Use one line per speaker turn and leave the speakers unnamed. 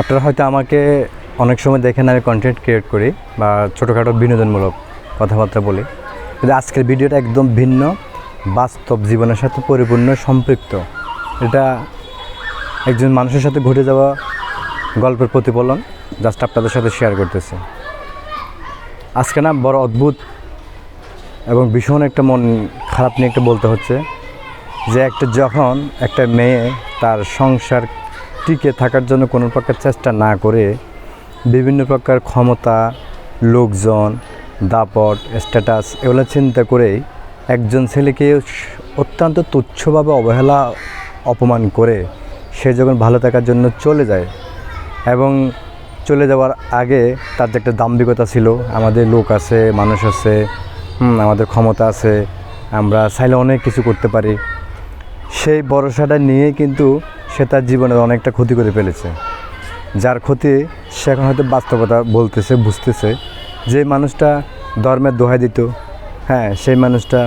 আপনারা হয়তো আমাকে অনেক সময় দেখেন আমি কন্টেন্ট ক্রিয়েট করি বা ছোটোখাটো বিনোদনমূলক কথাবার্তা বলি। কিন্তু আজকের ভিডিওটা একদম ভিন্ন, বাস্তব জীবনের সাথে পরিপূর্ণ, সম্পৃক্ত। এটা একজন মানুষের সাথে ঘটে যাওয়া গল্পের প্রতিফলন জাস্ট আপনাদের সাথে শেয়ার করতেছে। আজকে না বড় অদ্ভুত এবং ভীষণ একটা মন খারাপ নিয়ে একটা বলতে হচ্ছে যে একটা যখন একটা মেয়ে তার সংসার টিকে থাকার জন্য কোনো প্রকার চেষ্টা না করে বিভিন্ন প্রকার ক্ষমতা, লোকজন, দাপট স্ট্যাটাস এগুলো চিন্তা করেই একজন ছেলেকে অত্যন্ত তুচ্ছভাবে অবহেলা, অপমান করে সে যখন ভালো থাকার জন্য চলে যায় এবং চলে যাওয়ার আগে তার যে একটা দাম্ভিকতা ছিল, আমাদের লোক আছে, মানুষ আছে আমাদের ক্ষমতা আছে, আমরা চাইলে অনেক কিছু করতে পারি। সেই ভরসাটা নিয়ে কিন্তু সে তার জীবনের অনেকটা ক্ষতি করে ফেলেছে। যার ক্ষতি সে এখন হয়তো বাস্তবতা বলতেছে, বুঝতেছে। যে মানুষটা ধর্মের দোহাই দিত হ্যাঁ সেই মানুষটা